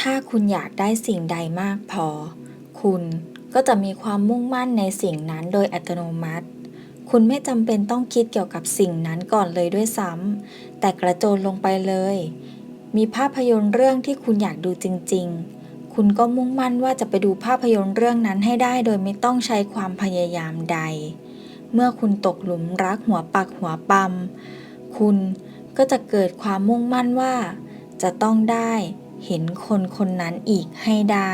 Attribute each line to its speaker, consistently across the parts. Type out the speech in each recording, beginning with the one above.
Speaker 1: ถ้าคุณอยากได้สิ่งใดมากพอ คุณก็จะมีความมุ่งมั่นในสิ่งนั้นโดยอัตโนมัติ คุณไม่จำเป็นต้องคิดเกี่ยวกับสิ่งนั้นก่อนเลยด้วยซ้ำแต่กระโจนลงไปเลย มีภาพยนตร์เรื่องที่คุณอยากดูจริง ๆ คุณก็มุ่งมั่นว่าจะไปดูภาพยนตร์เรื่องนั้นให้ได้โดยไม่ต้องใช้ความพยายามใด เมื่อคุณตกหลุมรักหัวปักหัวปั๊มคุณก็จะเกิดความมุ่งมั่นว่า จะต้องได้ เห็นคนคนนั้นอีกให้ได้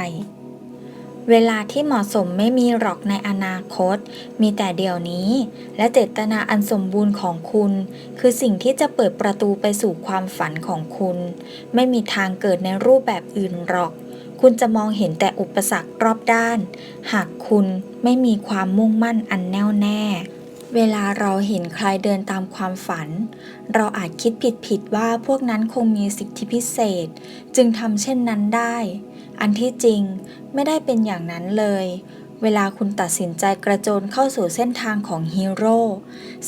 Speaker 1: เวลาที่เหมาะสมไม่มีหรอกในอนาคต มีแต่เดี๋ยวนี้ และเจตนาอันสมบูรณ์ของคุณ คือสิ่งที่จะเปิดประตูไปสู่ความฝันของคุณ ไม่มีทางเกิดในรูปแบบอื่นหรอก คุณจะมองเห็นแต่อุปสรรครอบด้าน หากคุณไม่มีความมุ่งมั่นอันแน่วแน่ เวลาเราเห็นใครเดินตามความฝัน เราอาจคิดผิดๆว่าพวกนั้นคงมีสิทธิพิเศษ จึงทำเช่นนั้นได้ อันที่จริงไม่ได้เป็นอย่างนั้นเลย เวลาคุณตัดสินใจกระโจนเข้าสู่เส้นทางของฮีโร่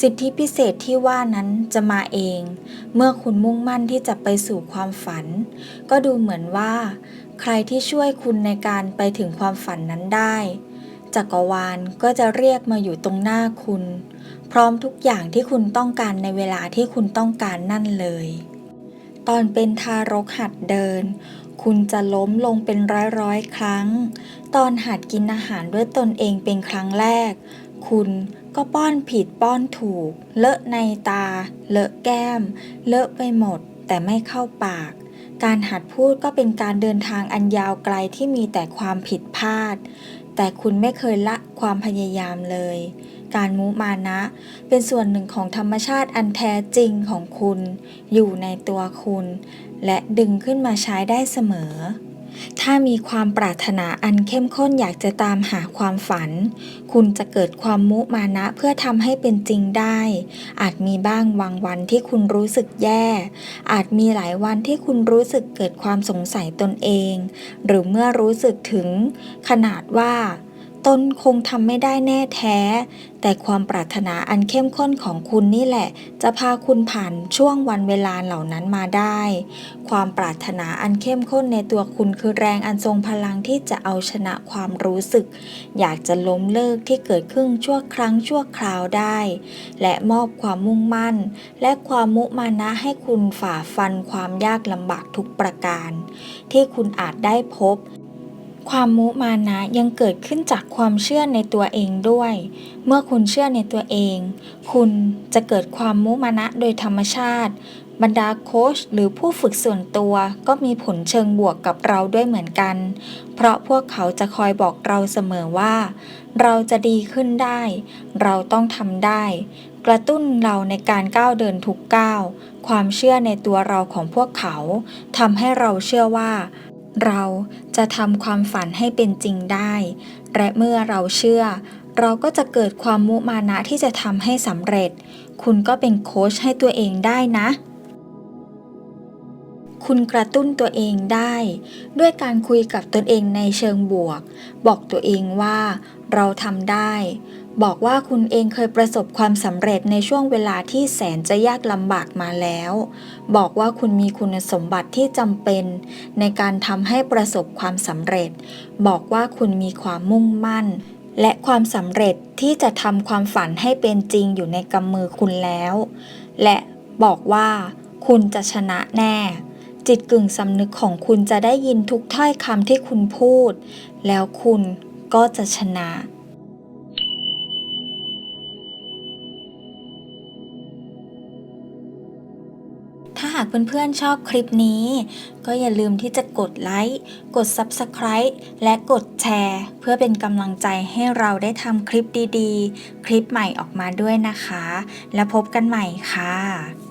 Speaker 1: สิทธิพิเศษที่ว่านั้นจะมาเอง เมื่อคุณมุ่งมั่นที่จะไปสู่ความฝัน ก็ดูเหมือนว่า ใครที่ช่วยคุณในการไปถึงความฝันนั้นได้ จักรวาลก็จะเรียกมาอยู่ตรงหน้าคุณ พร้อมทุกอย่างที่คุณต้องการในเวลาที่คุณต้องการนั่นเลย ตอนเป็นทารกหัดเดิน คุณจะล้มลงเป็นร้อยร้อยครั้ง ตอนหัดกินอาหารด้วยตนเองเป็นครั้งแรก คุณก็ป้อนผิดป้อนถูก เลอะในตา เลอะแก้ม เลอะไปหมด แต่ไม่เข้าปาก การหัดพูดก็เป็นการเดินทางอันยาวไกลที่มีแต่ความผิดพลาด แต่คุณไม่เคยละความพยายามเลย การมุมานะ เป็นส่วนหนึ่งของธรรมชาติอันแท้จริงของคุณ อยู่ในตัวคุณ และดึงขึ้นมาใช้ได้เสมอ ถ้ามีความปรารถนาอันเข้มข้นอยากจะตามหาความฝัน คุณจะเกิดความมุมานะเพื่อทำให้เป็นจริงได้ อาจมีบ้างบางวันที่คุณรู้สึกแย่ อาจมีหลายวันที่คุณรู้สึกเกิดความสงสัยตนเอง หรือเมื่อรู้สึกถึงขนาดว่า ตนคงทำไม่ได้แน่แท้ แต่ความปรารถนาอันเข้มข้นของคุณนี่แหละ จะพาคุณผ่านช่วงวันเวลาเหล่านั้นมาได้ ความปรารถนาอันเข้มข้นในตัวคุณคือแรงอันทรงพลังที่จะเอาชนะความรู้สึก อยากจะล้มเลิกที่เกิดขึ้นชั่วครั้งชั่วคราวได้ และมอบความมุ่งมั่น และความมุมานะให้คุณฝ่าฟันความยากลำบากทุกประการ ที่คุณอาจได้พบ ความมุมานะยังเกิดขึ้นจากความเชื่อในตัวเองด้วย เมื่อคุณเชื่อในตัวเอง คุณจะเกิดความมุมานะโดยธรรมชาติ บรรดาโค้ชหรือผู้ฝึกส่วนตัวก็มีผลเชิงบวกกับเราด้วยเหมือนกัน เพราะพวกเขาจะคอยบอกเราเสมอว่า เราจะดีขึ้นได้ เราต้องทำได้ กระตุ้นเราในการก้าวเดินทุกก้าว ความเชื่อในตัวเราของพวกเขาทำให้เราเชื่อว่า เราจะทำความฝันให้เป็นจริงได้ และเมื่อเราเชื่อ เราก็จะเกิดความมุมานะที่จะทำให้สำเร็จ คุณก็เป็นโค้ชให้ตัวเองได้นะ คุณกระตุ้นตัวเองได้ ด้วยการคุยกับตนเองในเชิงบวก บอกตัวเองว่า เราทำได้ บอกว่าคุณเองเคยประสบความสำเร็จในช่วงเวลาที่แสนจะยากลำบากมาแล้ว บอกว่าคุณมีคุณสมบัติที่จำเป็น ในการทำให้ประสบความสำเร็จ บอกว่าคุณมีความมุ่งมั่น และความสำเร็จที่จะทำความฝันให้เป็นจริงอยู่ในกำมือคุณแล้ว และบอกว่าคุณจะชนะแน่ จิตกึ่งสำนึกของคุณจะได้ยินทุกถ้อยคำที่คุณพูด แล้วคุณก็จะชนะ ถ้าหากเพื่อนๆชอบคลิปนี้ ก็อย่าลืมที่จะกดไลค์กด Subscribe และกดแชร์ เพื่อเป็นกำลังใจให้เราได้ทำคลิปดีๆ คลิปใหม่ออกมาด้วยนะคะ แล้วพบกันใหม่ค่ะ